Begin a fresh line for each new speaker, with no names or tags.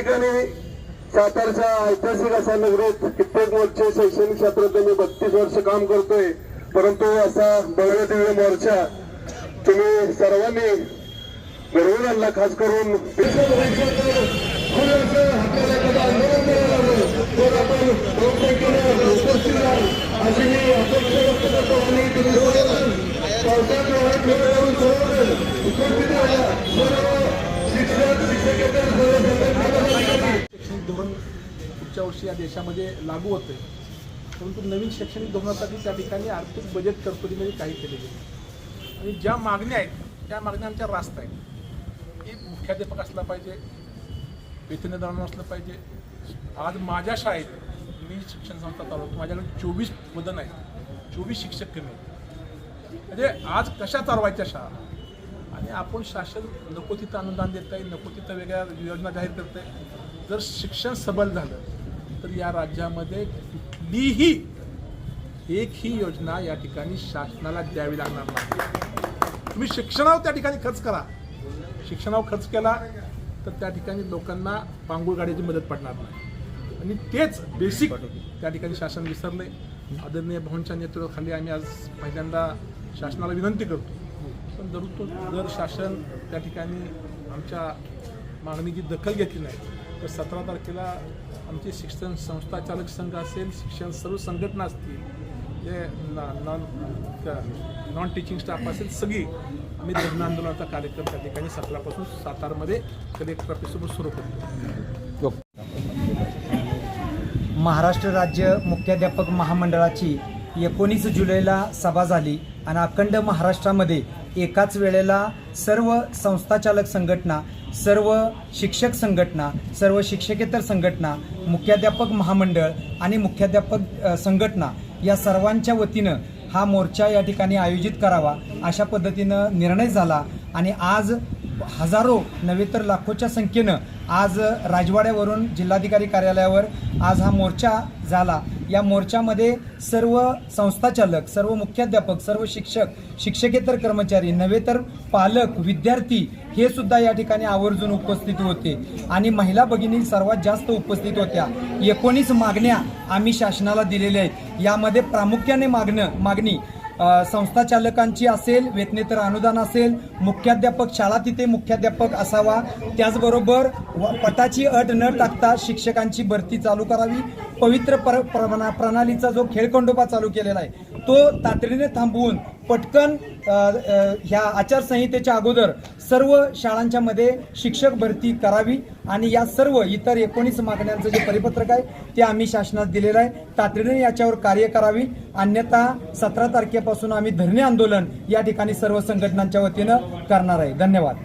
ठिकाणी सातारच्या ऐतिहासिक असा नगरीत कित्येक मोर्चे शैक्षणिक क्षेत्रात मी बत्तीस वर्ष काम करतोय. परंतु असा भव्य दिव्य मोर्चा तुम्ही सर्वांनी घडवून आणला खास करून उपस्थित राहाल अशी मी अपेक्षा
पुढच्या वर्षी या देशामध्ये लागू होते परंतु नवीन शैक्षणिक धोरणासाठी त्या ठिकाणी आर्थिक बजेट तरतुदीमध्ये काही केलेले आहे आणि ज्या मागण्या आहेत त्या मागण्या आमच्या रास्त आहेत. एक मुख्याध्यापक असला पाहिजे वेतनदार असलं पाहिजे. आज माझ्या शाळेत मी शिक्षण संस्था चालवतो. माझ्याकडे चोवीस मदन आहेत. चोवीस शिक्षक कमी आहेत. म्हणजे आज कशा चालवायच्या शाळा? आणि आपण शासन नको तिथं अनुदान देत आहे नको तिथं वेगळ्या योजना जाहीर करत आहे जर शिक्षण सबल झालं तर या राज्यामध्ये कुठलीही एक ही योजना या ठिकाणी शासनाला द्यावी लागणार नाही. तुम्ही शिक्षणावर त्या ठिकाणी खर्च करा. शिक्षणावर खर्च केला तर त्या ठिकाणी लोकांना पांगुळ गाडीची मदत पडणार नाही. आणि तेच बेसिक त्या ठिकाणी शासन विसरले आदरणीय भवनच्या नेतृत्वाखाली आम्ही आज पहिल्यांदा शासनाला विनंती करतो. पण जर तो जर शासन त्या ठिकाणी आमच्या मागणीची दखल घेतली नाही तर सतरा तारखेला आमचे शिक्षण संस्था चालक संघ असेल शिक्षण सर्व संघटना असतील जे नॉन नॉन टीचिंग स्टाफ असेल सगळी आम्ही धरण आंदोलनाचा कार्यक्रम त्या ठिकाणी सतरापासून सातारमध्ये कलेक्टर ऑफिससमोर सुरू करतो.
महाराष्ट्र राज्य मुख्याध्यापक महामंडळाची एकोणीस जुलैला सभा झाली आणि अखंड महाराष्ट्रामध्ये एकाच वेळेला सर्व संस्थाचालक संघटना सर्व शिक्षक संघटना सर्व शिक्षकेतर संघटना मुख्याध्यापक महामंडळ आणि मुख्याध्यापक संघटना या सर्वांच्या वतीनं हा मोर्चा या ठिकाणी आयोजित करावा अशा पद्धतीनं निर्णय झाला आणि आज हजारो नव्हे तर लाखोच्या संख्येनं आज राजवाड्यावरून जिल्हाधिकारी कार्यालयावर आज हा मोर्चा झाला. या मोर्चामध्ये सर्व संस्थाचालक सर्व मुख्याध्यापक सर्व शिक्षक शिक्षकेतर कर्मचारी नव्हे तर पालक विद्यार्थी हे सुद्धा या ठिकाणी आवर्जून उपस्थित होते आणि महिला भगिनी सर्वात जास्त उपस्थित होत्या. एकोणीस मागण्या आम्ही शासनाला दिलेल्या आहेत. यामध्ये प्रामुख्याने मागणं मागणी संस्था चालकांची असेल वेतनेतर अनुदान असेल मुख्याध्यापक शाळा तिथे मुख्याध्यापक असावा. त्याचबरोबर व- पटाची अट न टाकता शिक्षकांची भरती चालू करावी. पवित्र पर प्रणा- प्रणालीचा जो खेळखंडोबा चालू केलेला आहे तो तातडीने थांबवून पटकन ह्या आचारसंहितेच्या अगोदर सर्व शाळांच्या मध्ये शिक्षक भरती करावी आणि या सर्व इतर एकोणीस मागण्यांचं जे परिपत्रक आहे ते आम्ही शासनात दिलेलं आहे. तातडीने याच्यावर कार्य करावी. अन्यथा सतरा तारखेपासून आम्ही धरणे आंदोलन या ठिकाणी सर्व संघटनांच्या वतीनं करणार आहे. धन्यवाद.